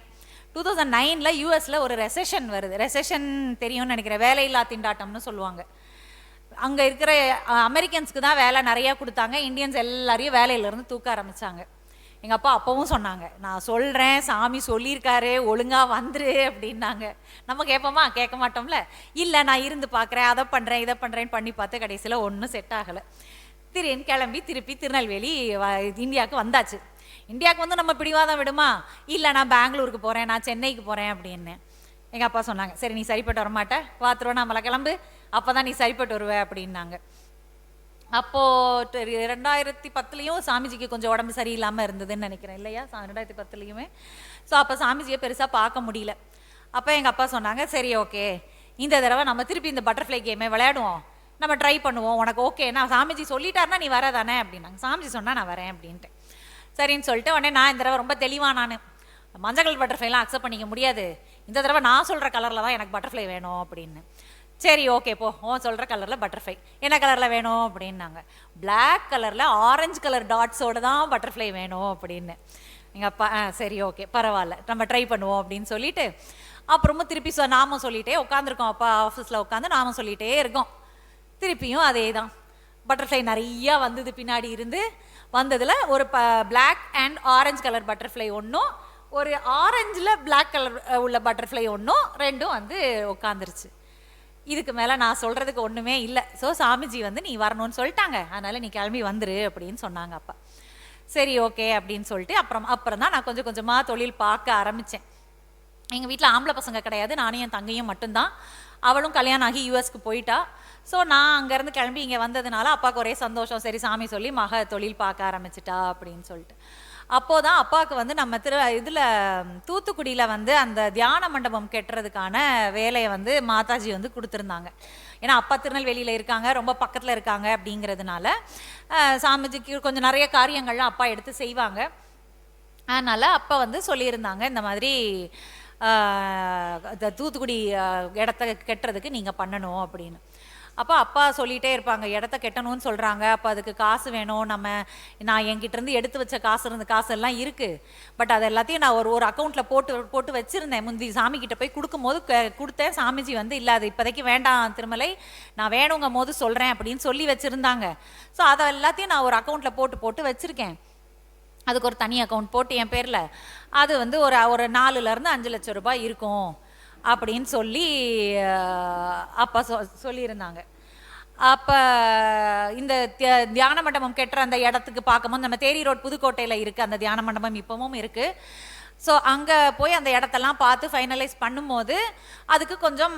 two thousand நைனில் யூஎஸில் ஒரு ரெசெஷன் வருது. ரெசெஷன் தெரியும்னு நினைக்கிறேன் வேலையில்லா திண்டாட்டம்னு சொல்லுவாங்க. அங்கே இருக்கிற அமெரிக்கன்ஸ்க்கு தான் வேலை நிறையா கொடுத்தாங்க. இந்தியன்ஸ் எல்லாரையும் வேலையிலேருந்து தூக்க ஆரம்பிச்சாங்க. எங்கள் அப்பா அப்பவும் சொன்னாங்க நான் சொல்கிறேன் சாமி சொல்லியிருக்காரு ஒழுங்காக வந்துரு அப்படின்னாங்க. நம்ம கேட்போமா? கேட்க மாட்டோம்ல? இல்லை நான் இருந்து பார்க்குறேன் அதை பண்ணுறேன் இதை பண்ணுறேன்னு பண்ணி பார்த்து கடைசியில் ஒன்றும் செட் ஆகலை. திடீர்னு கிளம்பி திருப்பி திருநெல்வேலி இந்தியாவுக்கு வந்தாச்சு. இந்தியாவுக்கு வந்து நம்ம பிடிவாதம் விடுமா? இல்லை நான் பெங்களூருக்கு போகிறேன் நான் சென்னைக்கு போகிறேன் அப்படின்னு. எங்கள் அப்பா சொன்னாங்க சரி நீ சரிப்பட்டு வரமாட்ட வாத்துருவோம் நம்மளை கிளம்பு அப்போ தான் நீ சரிப்பட்டு வருவ அப்படின்னாங்க. அப்போது ரெண்டாயிரத்தி பத்துலேயும் சாமிஜிக்கு கொஞ்சம் உடம்பு சரியில்லாமல் இருந்ததுன்னு நினைக்கிறேன் இல்லையா? ரெண்டாயிரத்தி பத்துலேயுமே. ஸோ அப்போ சாமிஜியை பெருசாக பார்க்க முடியல. அப்போ எங்கள் அப்பா சொன்னாங்க சரி ஓகே. இந்த தடவை நம்ம திருப்பி இந்த பட்டர்ஃப்ளை கேமே விளையாடுவோம். நம்ம ட்ரை பண்ணுவோம் உனக்கு ஓகே நான் சாமிஜி சொல்லிட்டாருன்னா நீ வர தானே அப்படின்னாங்க. சாமிஜி சொன்னால் நான் வரேன் அப்படின்ட்டு. சரின்னு சொல்லிட்டு உடனே நான் இந்த தடவை ரொம்ப தெளிவாக நான் மஞ்சள் கலர் பட்டர்ஃப்ளைலாம் அக்செப்ட் பண்ணிக்க முடியாது. இந்த தடவை நான் சொல்கிற கலரில் தான் எனக்கு பட்டர்ஃப்ளை வேணும் அப்படின்னு. சரி ஓகே போ. ஓ சொல்கிற கலரில் பட்டர்ஃப்ளை என்ன கலரில் வேணும் அப்படின்னாங்க. பிளாக் கலரில் ஆரஞ்சு கலர் டாட்ஸோட தான் பட்டர்ஃப்ளை வேணும் அப்படின்னு. எங்கள் அப்பா ஆ சரி ஓகே பரவாயில்ல. நம்ம ட்ரை பண்ணுவோம் அப்படின்னு சொல்லிட்டு அப்புறமும் திருப்பி சொ நாமும் சொல்லிகிட்டே உட்காந்துருக்கோம் அப்பா ஆஃபீஸில் உட்காந்து நாமும் சொல்லிகிட்டே இருக்கோம். திருப்பியும் அதே தான் பட்டர்ஃப்ளை நிறையா வந்தது பின்னாடி இருந்து. வந்ததில் ஒரு ப black and orange colour butterfly ஒன்றும் ஒரு ஆரஞ்சில் பிளாக் கலர் உள்ள பட்டர்ஃப்ளை ஒன்றும் ரெண்டும் வந்து உட்காந்துருச்சு இதுக்கு மேலே நான் சொல்கிறதுக்கு ஒன்றுமே இல்லை. ஸோ சாமிஜி வந்து நீ வரணும்னு சொல்லிட்டாங்க. அதனால் நீ கிளம்பி வந்துரு அப்படின்னு சொன்னாங்க அப்பா. சரி ஓகே அப்படின்னு சொல்லிட்டு அப்புறம் அப்புறம் தான் நான் கொஞ்சம் கொஞ்சமாக தொழில் பார்க்க ஆரம்பித்தேன் எங்கள் வீட்டில் ஆம்பளை பசங்க கிடையாது. நானும் என் தங்கையும் மட்டும்தான். அவளும் கல்யாணம் ஆகி யூஎஸ்க்கு போயிட்டா. ஸோ நான் அங்கேருந்து கிளம்பி இங்கே வந்ததுனால அப்பாவுக்கு ஒரே சந்தோஷம். சரி சாமி சொல்லி மக தொழில் பார்க்க ஆரம்பிச்சிட்டா அப்படின்னு சொல்லிட்டு. அப்போது தான் அப்பாவுக்கு வந்து நம்ம திரு இதில் தூத்துக்குடியில் வந்து அந்த தியான மண்டபம் கெட்டுறதுக்கான வேலையை வந்து மாதாஜி வந்து கொடுத்துருந்தாங்க. ஏன்னா அப்பா திருநெல்வேலியில் இருக்காங்க ரொம்ப பக்கத்தில் இருக்காங்க அப்படிங்கிறதுனால சாமிஜிக்கு கொஞ்சம் நிறைய காரியங்கள்லாம் அப்பா எடுத்து செய்வாங்க. அதனால் அப்பா வந்து சொல்லியிருந்தாங்க இந்த மாதிரி தூத்துக்குடி இடத்த கெட்டுறதுக்கு நீங்கள் பண்ணணும் அப்படின்னு. அப்போ அப்பா சொல்லிகிட்டே இருப்பாங்க இடத்த கெட்டணும்னு சொல்கிறாங்க அப்போ அதுக்கு காசு வேணும். நம்ம நான் என்கிட்டருந்து எடுத்து வச்ச காசு இருந்த காசு எல்லாம் இருக்குது பட் அது எல்லாத்தையும் நான் ஒரு ஒரு அக்கௌண்ட்டில் போட்டு போட்டு வச்சுருந்தேன். முந்தி சாமிக்கிட்ட போய் கொடுக்கும்போது க- கொடுத்தேன். சாமிஜி வந்து இல்லை அது இப்போதைக்கு வேண்டாம் திருமலை. நான் வேணுங்கும் போது சொல்கிறேன் அப்படின்னு சொல்லி வச்சுருந்தாங்க. ஸோ அதை எல்லாத்தையும் நான் ஒரு அக்கௌண்ட்டில் போட்டு போட்டு வச்சுருக்கேன். அதுக்கு ஒரு தனி அக்கௌண்ட் போட்டு என் பேரில் அது வந்து ஒரு ஒரு நாலுலேருந்து அஞ்சு லட்சம் ரூபாய் இருக்கும் அப்படின்னு சொல்லி அப்பா சொ சொல்லியிருந்தாங்க. அப்போ இந்த தியான மண்டபம் கெட்டுற அந்த இடத்துக்கு பார்க்கும்போது நம்ம தேரி ரோட் புதுக்கோட்டையில் இருக்குது அந்த தியான மண்டபம் இப்போவும் இருக்குது ஸோ அங்கே போய் அந்த இடத்தெல்லாம் பார்த்து ஃபைனலைஸ் பண்ணும்போது அதுக்கு கொஞ்சம்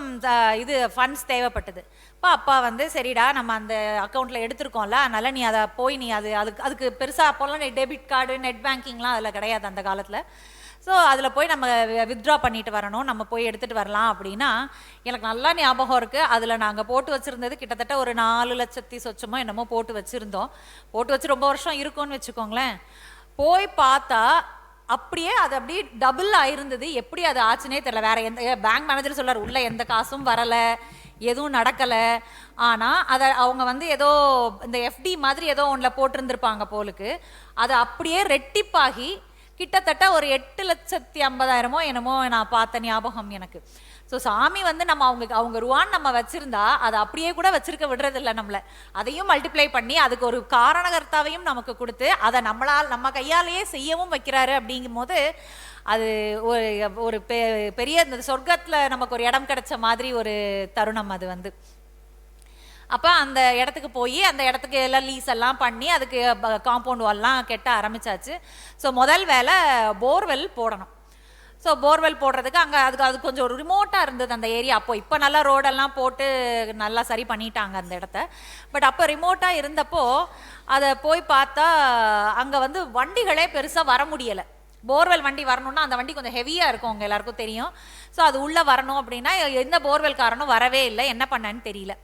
இது ஃபண்ட்ஸ் தேவைப்பட்டது. இப்போ அப்பா வந்து சரிடா நம்ம அந்த அக்கௌண்ட்டில் எடுத்திருக்கோம்ல அதனால் நீ அதை போய் நீ அது அதுக்கு அதுக்கு பெருசாக அப்போல்லாம் டெபிட் கார்டு நெட் பேங்கிங்லாம் அதில் கிடையாது அந்த காலத்தில். ஸோ அதில் போய் நம்ம வித்ட்ரா பண்ணிட்டு வரணும். நம்ம போய் எடுத்துகிட்டு வரலாம். அப்படின்னா எனக்கு நல்லா ஞாபகம் இருக்குது அதில் நாங்கள் போட்டு வச்சுருந்தது கிட்டத்தட்ட ஒரு நாலு லட்சத்தி சொச்சமோ என்னமோ போட்டு வச்சுருந்தோம். போட்டு வச்சு ரொம்ப வருஷம் இருக்கும்னு வச்சுக்கோங்களேன். போய் பார்த்தா அப்படியே அது அப்படியே டபுள் ஆயிருந்தது எப்படி அது ஆச்சுனே தெரியல. வேற எந்த பேங்க் மேனேஜர் சொல்றாரு உள்ள எந்த காசும் வரல. எதுவும் நடக்கலை. ஆனால் அதை அவங்க வந்து ஏதோ இந்த எஃப்டி மாதிரி ஏதோ ஒன்றில் போட்டிருந்திருப்பாங்க போலுக்கு. அது அப்படியே ரெட்டிப்பாகி கிட்டத்தட்ட ஒரு எட்டு லட்சத்தி ஐம்பதாயிரமோ என்னமோ நான் பார்த்த ஞாபகம் எனக்கு. ஸோ சாமி வந்து நம்ம அவங்க அவங்க ருவான் நம்ம வச்சிருந்தா அதை அப்படியே கூட வச்சிருக்க விடுறதில்ல நம்மளை. அதையும் மல்டிப்ளை பண்ணி அதுக்கு ஒரு காரணகர்த்தாவையும் நமக்கு கொடுத்து அதை நம்மளால் நம்ம கையாலேயே செய்யவும் வைக்கிறாரு அப்படிங்கும் போது அது ஒரு ஒரு பெ- பெரிய இந்த சொர்க்கத்தில் நமக்கு ஒரு இடம் கிடைச்ச மாதிரி ஒரு தருணம் அது வந்து. அப்போ அந்த இடத்துக்கு போய் அந்த இடத்துக்கு எல்லாம் லீஸ் எல்லாம் பண்ணி அதுக்கு காம்பவுண்ட் வால்லாம் கெட்ட ஆரம்பிச்சாச்சு. ஸோ முதல் வேலை போர்வெல் போடணும். ஸோ போர்வெல் போடுறதுக்கு அங்கே அதுக்கு அது கொஞ்சம் ஒரு ரிமோட்டாக இருந்தது அந்த ஏரியா அப்போ இப்போ நல்லா ரோடெல்லாம் போட்டு நல்லா சரி பண்ணிட்டாங்க அந்த இடத்த. பட் அப்போ ரிமோட்டாக இருந்தப்போ அதை போய் பார்த்தா அங்கே வந்து வண்டிகளே பெருசாக வர முடியலை. போர்வெல் வண்டி வரணும்னா அந்த வண்டி கொஞ்சம் ஹெவியாக இருக்கும் அவங்க எல்லாருக்கும் தெரியும். ஸோ அது உள்ளே வரணும் அப்படின்னா எந்த போர்வெல் காரனும் வரவே இல்லை. என்ன பண்ணேன்னு தெரியல.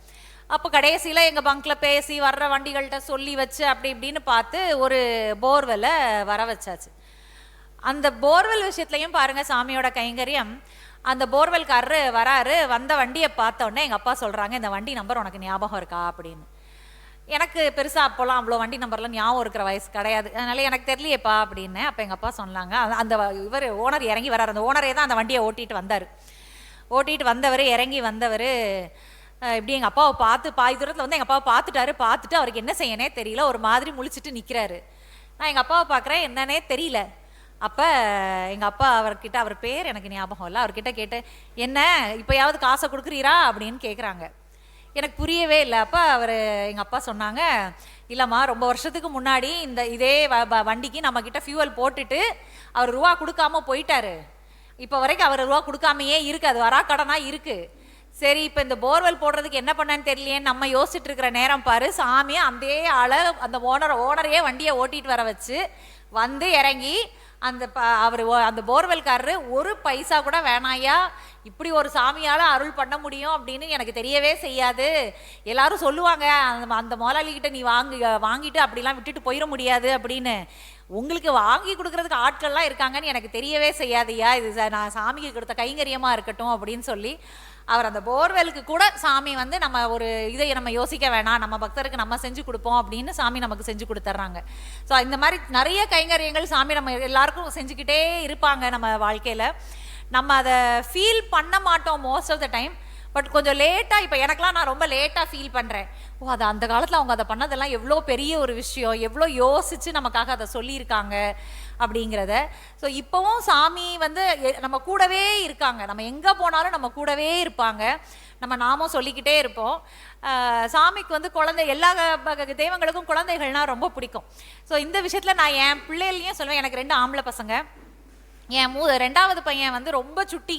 அப்போ கடைசியில் எங்கள் பங்க்கில் பேசி வர்ற வண்டிகள்கிட்ட சொல்லி வச்சு அப்படி இப்படின்னு பார்த்து ஒரு போர்வெலை வர வச்சாச்சு. அந்த போர்வெல் விஷயத்துலையும் பாருங்க சாமியோட கைங்கரியம். அந்த போர்வெல்காரரு வராரு வந்த வண்டியை பார்த்த உடனே எங்கள் அப்பா சொல்கிறாங்க இந்த வண்டி நம்பர் உனக்கு ஞாபகம் இருக்கா? அப்படின்னு. எனக்கு பெருசாக அப்போல்லாம் அவ்வளோ வண்டி நம்பர்லாம் ஞாபகம் இருக்கிற வயசு கிடையாது. அதனால எனக்கு தெரியலையேப்பா அப்படின்னு அப்போ எங்கள் அப்பா சொன்னாங்க. அந்த- அந்த இவர் ஓனர் இறங்கி வரார். அந்த ஓனரே தான் அந்த வண்டியை ஓட்டிட்டு வந்தார். ஓட்டிட்டு வந்தவர் இறங்கி வந்தவர் இப்படி எங்கள் அப்பாவை பார்த்து பாதி தூரத்தில் வந்து எங்கள் அப்பாவை பார்த்துட்டாரு. பார்த்துட்டு அவருக்கு என்ன செய்யனே தெரியல. ஒரு மாதிரி முழிச்சிட்டு நிற்கிறாரு நான் எங்கள் அப்பாவை பார்க்குறேன். என்னன்னே தெரியல. அப்போ எங்கள் அப்பா அவர்கிட்ட அவர் பேர் எனக்கு ஞாபகம் இல்லை. அவர்கிட்ட கேட்டு என்ன இப்போயாவது காசை கொடுக்குறீரா? அப்படின்னு கேட்குறாங்க எனக்கு புரியவே இல்லை. அப்போ அவர் எங்கள் அப்பா சொன்னாங்க இல்லைம்மா ரொம்ப வருஷத்துக்கு முன்னாடி இந்த இதே வ- வண்டிக்கு நம்மக்கிட்ட ஃபியூவல் போட்டுட்டு அவர் ரூபா கொடுக்காம போயிட்டாரு. இப்போ வரைக்கும் அவர் ரூபா கொடுக்காமையே இருக்குது அது வரா கடனாக இருக்குது சரி இப்போ இந்த போர்வெல் போடுறதுக்கு என்ன பண்ணான்னு தெரியலையேன்னு நம்ம யோசிச்சுட்டு இருக்கிற நேரம் பாரு. சாமி அந்த ஆளை அந்த ஓனர் ஓனரையே வண்டியை ஓட்டிகிட்டு வர வச்சு வந்து இறங்கி அந்த அவர் அந்த போர்வெல்காரரு ஒரு பைசா கூட வேணாயா இப்படி ஒரு சாமியால் அருள் பண்ண முடியும் அப்படின்னு எனக்கு தெரியவே செய்யாது. எல்லாரும் சொல்லுவாங்க அந்த அந்த முதலாளிகிட்ட நீ வாங்கி வாங்கிட்டு அப்படிலாம் விட்டுட்டு போயிட முடியாது அப்படின்னு. உங்களுக்கு வாங்கி கொடுக்கறதுக்கு ஆட்கள்லாம் இருக்காங்கன்னு எனக்கு தெரியவே செய்யாதையா இது நான் சாமிக்கு கொடுத்த கைங்கரியமாக இருக்கட்டும் அப்படின்னு சொல்லி அவர் அந்த போர்வெலுக்கு கூட சாமி வந்து நம்ம ஒரு இதை நம்ம யோசிக்க வேணாம் நம்ம பக்தருக்கு நம்ம செஞ்சு கொடுப்போம் அப்படின்னு சாமி நமக்கு செஞ்சு கொடுத்துட்றாங்க ஸோ இந்த மாதிரி நிறைய கைங்கரியங்கள் சாமி நம்ம எல்லாருக்கும் செஞ்சுக்கிட்டே இருப்பாங்க நம்ம வாழ்க்கையில். நம்ம அதை ஃபீல் பண்ண மாட்டோம் most of the time but கொஞ்சம் லேட்டாக இப்போ எனக்கெலாம் நான் ரொம்ப லேட்டாக ஃபீல் பண்ணுறேன் ஓ அது அந்த காலத்தில் அவங்க அதை பண்ணதெல்லாம் எவ்வளோ பெரிய ஒரு விஷயம் எவ்வளோ யோசித்து நமக்காக அதை சொல்லியிருக்காங்க அப்படிங்கிறத. ஸோ இப்போவும் சாமி வந்து நம்ம கூடவே இருக்காங்க. நம்ம எங்கே போனாலும் நம்ம கூடவே இருப்பாங்க. நம்ம நாமும் சொல்லிக்கிட்டே இருப்போம். சாமிக்கு வந்து குழந்தை எல்லா தெய்வங்களுக்கும் குழந்தைகள்னால் ரொம்ப பிடிக்கும். ஸோ இந்த விஷயத்தில் நான் என் பிள்ளைகளையும் சொல்லுவேன். எனக்கு ரெண்டு ஆம்பளை பசங்க. என் மூ ரெண்டாவது பையன் வந்து ரொம்ப சுட்டி.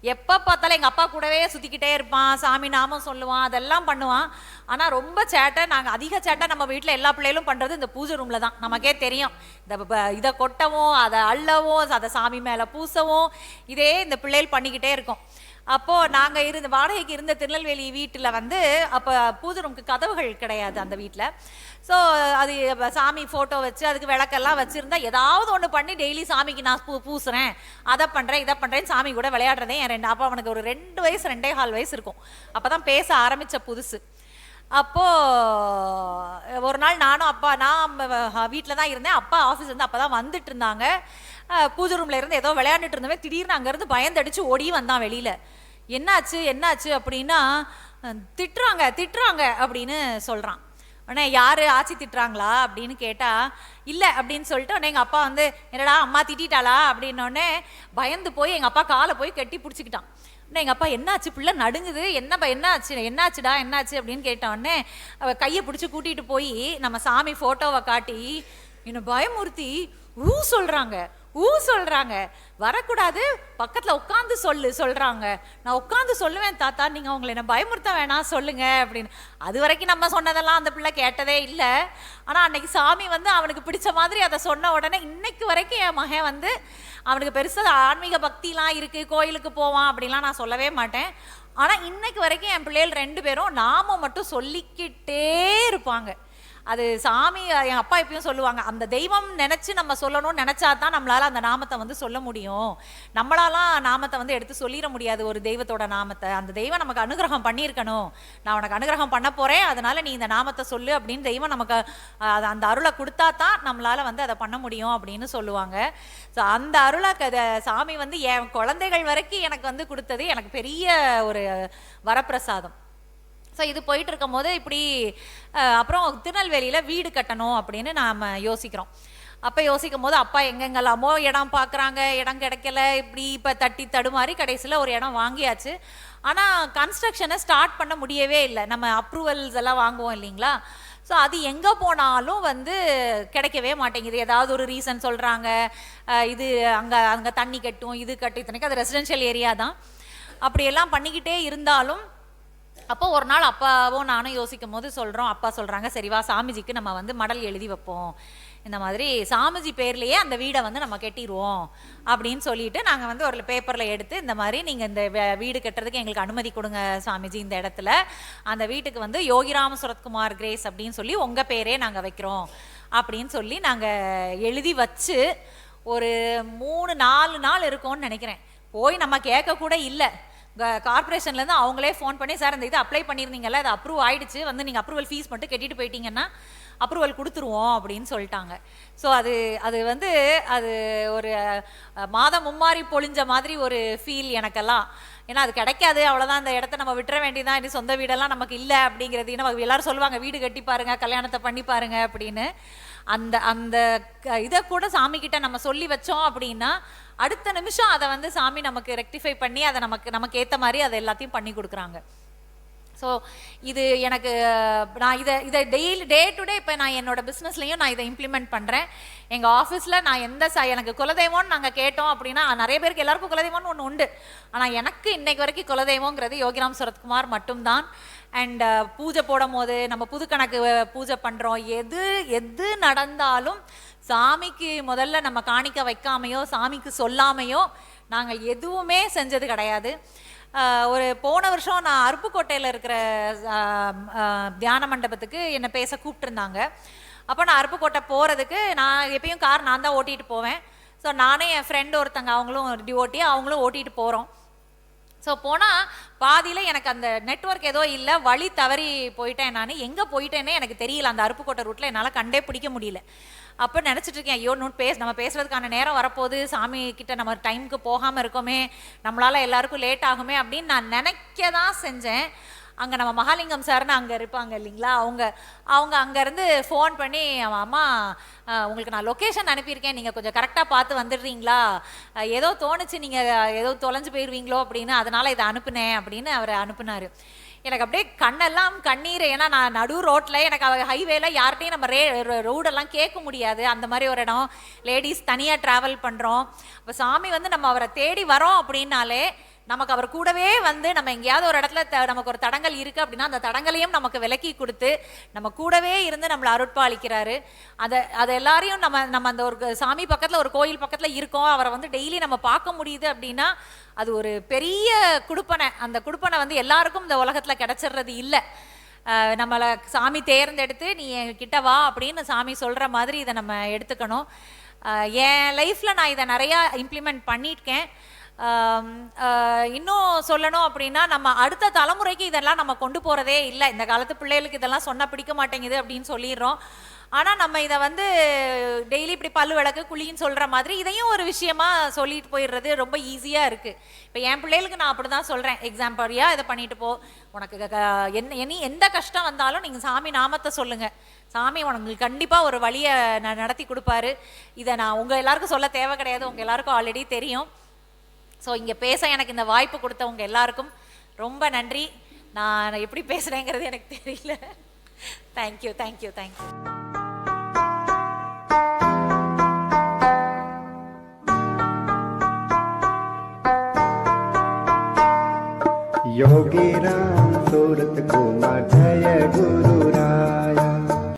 எப்போ பார்த்தாலும் எங்கள் அப்பா கூடவே சுற்றிக்கிட்டே இருப்பான் சாமி நாமம் சொல்லுவான் அதெல்லாம் பண்ணுவான். ஆனால் ரொம்ப சேட்டை நாங்கள் அதிக சேட்டை நம்ம வீட்டில் எல்லா பிள்ளைகளும் பண்ணுறது இந்த பூஜை ரூமில் தான். நமக்கே தெரியும். இந்த ப- இதை கொட்டவும் அதை அள்ளவும் அதை சாமி மேலே பூசவும் இதே இந்த பிள்ளைகள் பண்ணிக்கிட்டே இருக்கும். அப்போது நாங்கள் இருந்த வாடகைக்கு இருந்த திருநெல்வேலி வீட்டில் வந்து அப்போ பூஜை ரூமுக்கு கதவுகள் கிடையாது அந்த வீட்டில். ஸோ அது சாமி ஃபோட்டோ வச்சு அதுக்கு விளக்கெல்லாம் வச்சுருந்தா ஏதாவது ஒன்று பண்ணி டெய்லி சாமிக்கு நான் பூ பூசுகிறேன் அதை பண்ணுறேன் இதை பண்ணுறேன்னு சாமி கூட விளையாடுறதே என் ரெண்டு அப்போ அவனுக்கு ஒரு ரெண்டு வயசு ரெண்டே கால் வயசு இருக்கும். அப்போ தான் பேச ஆரம்பித்த புதுசு. அப்போது ஒரு நாள் நானும் அப்பா நான் வீட்டில் தான் இருந்தேன். அப்பா ஆஃபீஸ் வந்து அப்போ தான் வந்துட்டு இருந்தாங்க. பூஜை ரூமில் இருந்து ஏதோ விளையாண்டுட்டு இருந்தவன் திடீர்னு அங்கேருந்து பயந்தடிச்சு ஓடி வந்தான் வெளியில். என்னாச்சு என்னாச்சு அப்படின்னா திட்டுறாங்க திட்டுறாங்க அப்படின்னு சொல்கிறான் உடனே யார்? ஆச்சி திட்டுறாங்களா? அப்படின்னு கேட்டால் இல்லை அப்படின்னு சொல்லிட்டு உடனே எங்கள் அப்பா வந்து என்னடா அம்மா திட்டிட்டாளா? அப்படின்னோடனே பயந்து போய் எங்கள் அப்பா காலை போய் கட்டி பிடிச்சிக்கிட்டான். நான் எங்கள் அப்பா என்னாச்சு? பிள்ளை நடுங்குது. என்னப்பா என்னாச்சு? என்னாச்சுடா என்னாச்சு? அப்படின்னு கேட்ட உடனே கையை பிடிச்சி கூட்டிகிட்டு போய் நம்ம சாமி ஃபோட்டோவை காட்டி என்னை பயமுறுத்தி? ஊ சொல்கிறாங்க ஊ சொல்கிறாங்க வரக்கூடாது. பக்கத்தில் உட்காந்து சொல்லு சொல்கிறாங்க நான் உட்காந்து சொல்லுவேன் தாத்தா நீங்கள் அவங்களை என்ன பயமுறுத்த வேணாம் சொல்லுங்க அப்படின்னு. அது வரைக்கும் நம்ம சொன்னதெல்லாம் அந்த பிள்ளை கேட்டதே இல்லை. ஆனால் அன்னைக்கு சாமி வந்து அவனுக்கு பிடிச்ச மாதிரி அதை சொன்ன உடனே இன்னைக்கு வரைக்கும் என் மகன் வந்து அவனுக்கு பெருசாக ஆன்மீக பக்திலாம் இருக்குது கோயிலுக்கு போவான் அப்படிலாம் நான் சொல்லவே மாட்டேன். ஆனால் இன்னைக்கு வரைக்கும் என் பிள்ளைகள் ரெண்டு பேரும் நாம மட்டும் சொல்லிக்கிட்டே இருப்பாங்க. அது சாமி என் அப்பா எப்பயும் சொல்லுவாங்க அந்த தெய்வம் நினைச்சு நம்ம சொல்லணும்னு நினைச்சா தான் நம்மளால அந்த நாமத்தை வந்து சொல்ல முடியும். நம்மளாலாம் நாமத்தை வந்து எடுத்து சொல்லிட முடியாது ஒரு தெய்வத்தோட நாமத்தை. அந்த தெய்வம் நமக்கு அனுகிரகம் பண்ணியிருக்கணும். நான் உனக்கு அனுகிரகம் பண்ண போறேன் அதனால நீ இந்த நாமத்தை சொல்லு அப்படின்னு தெய்வம் நமக்கு அது அந்த அருளை கொடுத்தா தான் நம்மளால வந்து அதை பண்ண முடியும் அப்படின்னு சொல்லுவாங்க. ஸோ அந்த அருளை கதை சாமி வந்து என் குழந்தைகள் வரைக்கும் எனக்கு வந்து கொடுத்தது எனக்கு பெரிய ஒரு வரப்பிரசாதம். ஸோ இது போயிட்டு இருக்கும்போது இப்படி அப்புறம் திருநெல்வேலியில் வீடு கட்டணும் அப்படின்னு நாம் யோசிக்கிறோம். அப்போ யோசிக்கும் போது அப்பா எங்கெங்கெல்லாமோ இடம் பார்க்குறாங்க இடம் கிடைக்கல இப்படி இப்போ தட்டி தடுமாறி கடைசியில் ஒரு இடம் வாங்கியாச்சு. ஆனால் கன்ஸ்ட்ரக்ஷனை ஸ்டார்ட் பண்ண முடியவே இல்லை. நம்ம அப்ரூவல்ஸ் எல்லாம் வாங்குவோம் இல்லைங்களா? ஸோ அது எங்கே போனாலும் வந்து கிடைக்கவே மாட்டேங்குது. ஏதாவது ஒரு ரீசன் சொல்கிறாங்க இது அங்கே அங்கே தண்ணி கட்டும் இது கட்டும். இத்தனைக்கு அது ரெசிடென்ஷியல் ஏரியா தான். அப்படியெல்லாம் பண்ணிக்கிட்டே இருந்தாலும் அப்போ ஒரு நாள் அப்பாவும் நானும் யோசிக்கும் போது சொல்கிறோம் அப்பா சொல்கிறாங்க சரிவா சாமிஜிக்கு நம்ம வந்து மடல் எழுதி வைப்போம். இந்த மாதிரி சாமிஜி பேர்லேயே அந்த வீடை வந்து நம்ம கட்டிடுவோம் அப்படின்னு சொல்லிட்டு நாங்கள் வந்து ஒரு பேப்பரில் எடுத்து இந்த மாதிரி நீங்கள் இந்த வே- வீடு கட்டுறதுக்கு எங்களுக்கு அனுமதி கொடுங்க சாமிஜி இந்த இடத்துல. அந்த வீட்டுக்கு வந்து யோகிராம சுரத்குமார் கிரேஸ் அப்படின்னு சொல்லி உங்கள் பேரே நாங்கள் வைக்கிறோம். அப்படின்னு சொல்லி நாங்கள் எழுதி வச்சு ஒரு மூணு நாலு நாள் இருக்கும்னு நினைக்கிறேன். போய் நம்ம கேட்க கூட இல்லை. கார்பரேஷன்லேருந்து அவங்களே ஃபோன் பண்ணி சார் இந்த இது அப்ளை பண்ணியிருந்தீங்கல்ல அது அப்ரூவ் ஆயிடுச்சு. வந்து நீங்கள் அப்ரூவல் ஃபீஸ் மட்டும் கட்டிட்டு போயிட்டீங்கன்னா அப்ரூவல் கொடுத்துருவோம் அப்படின்னு சொல்லிட்டாங்க. ஸோ அது அது வந்து அது ஒரு மாதம் மும்மாரி பொழிஞ்ச மாதிரி ஒரு ஃபீல் எனக்கெல்லாம். ஏன்னா அது கிடைக்காது. அவ்வளோதான் அந்த இடத்த நம்ம விட்டுற வேண்டியதான் இனி சொந்த வீடெல்லாம் நமக்கு இல்லை அப்படிங்கிறது. ஏன்னா எல்லாரும் சொல்லுவாங்க வீடு கட்டி பாருங்க கல்யாணத்தை பண்ணி பாருங்க அப்படின்னு. அந்த அந்த க- இதை கூட சாமி கிட்ட நம்ம சொல்லி வச்சோம் அப்படின்னா அடுத்த நிமிஷம் அதை வந்து சாமி நமக்கு ரெக்டிஃபை பண்ணி அதை நமக்கு நமக்கு ஏற்ற மாதிரி அதை எல்லாத்தையும் பண்ணி கொடுக்குறாங்க. ஸோ இது எனக்கு நான் இதை இதை டெய்லி டே டு டே இப்போ நான் என்னோட பிஸ்னஸ்லையும் நான் இதை இம்ப்ளிமெண்ட் பண்ணுறேன் எங்கள் ஆஃபீஸில் நான் எந்த ச எனக்கு குலதெய்வம்னு நாங்கள் கேட்டோம் அப்படின்னா நிறைய பேருக்கு எல்லாருக்கும் குலதெய்வம்னு ஒன்று உண்டு. ஆனால் எனக்கு இன்னைக்கு வரைக்கும் குலதெய்வங்கிறது யோகிராம் சரத்குமார் மட்டும்தான். அண்ட் பூஜை போடும் போது நம்ம புது கணக்கு பூஜை பண்ணுறோம் எது எது நடந்தாலும் சாமிக்கு முதல்ல நம்ம காணிக்க வைக்காமையோ சாமிக்கு சொல்லாமையோ நாங்கள் எதுவுமே செஞ்சது கிடையாது. ஒரு போன வருஷம் நான் அருப்புக்கோட்டையில் இருக்கிற தியான மண்டபத்துக்கு என்னை பேச கூப்பிட்டுருந்தாங்க. அப்போ நான் அருப்புக்கோட்டை போகிறதுக்கு நான் எப்பயும் கார் நான் தான் ஓட்டிகிட்டு போவேன். ஸோ நானே என் ஃப்ரெண்டு ஒருத்தங்க அவங்களும் டிஓட்டி அவங்களும் ஓட்டிகிட்டு போகிறோம் ஸோ போனால் பாதியில் எனக்கு அந்த நெட்ஒர்க் ஏதோ இல்லை வழி தவறி போயிட்டேன் நான். எங்கே போயிட்டேனே எனக்கு தெரியல. அந்த அருப்புக்கோட்டை ரூட்டில் என்னால் கண்டே பிடிக்க முடியல. அப்போ நினச்சிட்டு இருக்கேன் ஐயோ நோட் பேச நம்ம பேசுறதுக்கான நேரம் வரப்போகுது சாமி கிட்ட நம்ம டைமுக்கு போகாமல் இருக்கோமே நம்மளால எல்லாருக்கும் லேட் ஆகுமே அப்படின்னு நான் நினைக்க தான் செஞ்சேன். அங்கே நம்ம மகாலிங்கம் சார்னு அங்கே இருப்பாங்க இல்லைங்களா அவங்க அவங்க அங்கேருந்து ஃபோன் பண்ணி அவன் அம்மா உங்களுக்கு நான் லொக்கேஷன் அனுப்பியிருக்கேன் நீங்கள் கொஞ்சம் கரெக்டாக பார்த்து வந்துடுறீங்களா? ஏதோ தோணுச்சு நீங்கள் ஏதோ தொலைஞ்சு போயிடுவீங்களோ அப்படின்னு அதனால் இதை அனுப்புனேன் அப்படின்னு அவர் அனுப்புனார். எனக்கு அப்படியே கண்ணெல்லாம் கண்ணீர். ஏன்னா நான் நடு ரோட்டில் எனக்கு ஹைவேல யார்கிட்டையும் நம்ம ரே ரோடெல்லாம் கேட்க முடியாது. அந்த மாதிரி ஒரு இடம். லேடிஸ் தனியாக ட்ராவல் பண்ணுறோம் இப்போ சாமி வந்து நம்ம அவரை தேடி வரோம் அப்படின்னாலே நமக்கு அவர் கூடவே வந்து நம்ம எங்கேயாவது ஒரு இடத்துல த- நமக்கு ஒரு தடங்கள் இருக்குது அப்படின்னா அந்த தடங்களையும் நமக்கு விலக்கி கொடுத்து நம்ம கூடவே இருந்து நம்மளை அருட்பாளிக்கிறாரு அதை அதை எல்லாரையும் நம்ம நம்ம அந்த ஒரு சாமி பக்கத்தில் ஒரு கோயில் பக்கத்தில் இருக்கோம். அவரை வந்து டெய்லி நம்ம பார்க்க முடியுது அப்படின்னா அது ஒரு பெரிய குடுப்பனை. அந்த குடுப்பனை வந்து எல்லாருக்கும் இந்த உலகத்தில் கிடச்சிடுறது இல்லை. நம்மளை சாமி தேர்ந்தெடுத்து நீ என் கிட்ட வா அப்படின்னு சாமி சொல்கிற மாதிரி இதை நம்ம எடுத்துக்கணும். என் லைஃப்பில் நான் இதை நிறையா இம்ப்ளிமெண்ட் பண்ணியிருக்கேன். இன்னும் சொல்லணும் அப்படின்னா நம்ம அடுத்த தலைமுறைக்கு இதெல்லாம் நம்ம கொண்டு போகிறதே இல்லை. இந்த காலத்து பிள்ளைகளுக்கு இதெல்லாம் சொன்னால் பிடிக்க மாட்டேங்குது அப்படின்னு சொல்லிடுறோம். ஆனால் நம்ம இதை வந்து டெய்லி இப்படி பல்லு விளக்கு குழின்னு சொல்கிற மாதிரி இதையும் ஒரு விஷயமா சொல்லிட்டு போயிடுறது ரொம்ப ஈஸியாக இருக்குது இப்போ என் பிள்ளைகளுக்கு நான் அப்படி தான் சொல்கிறேன் எக்ஸாம்பிளியாக இதை பண்ணிட்டு போ. உனக்கு என்ன இனி எந்த கஷ்டம் வந்தாலும் நீங்கள் சாமி நாமத்தை சொல்லுங்கள் சாமி உனக்கு கண்டிப்பாக ஒரு வழியை ந- நடத்தி கொடுப்பாரு. இதை நான் உங்கள் எல்லாருக்கும் சொல்ல தேவை கிடையாது. உங்கள் எல்லாருக்கும் ஆல்ரெடி தெரியும். ஸோ இங்கே பேச எனக்கு இந்த வாய்ப்பு கொடுத்தவங்க எல்லாருக்கும் ரொம்ப நன்றி நான் எப்படி பேசுகிறேங்கிறது எனக்கு தெரியல thank you
thank you thank you Yogi Ram Surat Kumar जय गुरु राम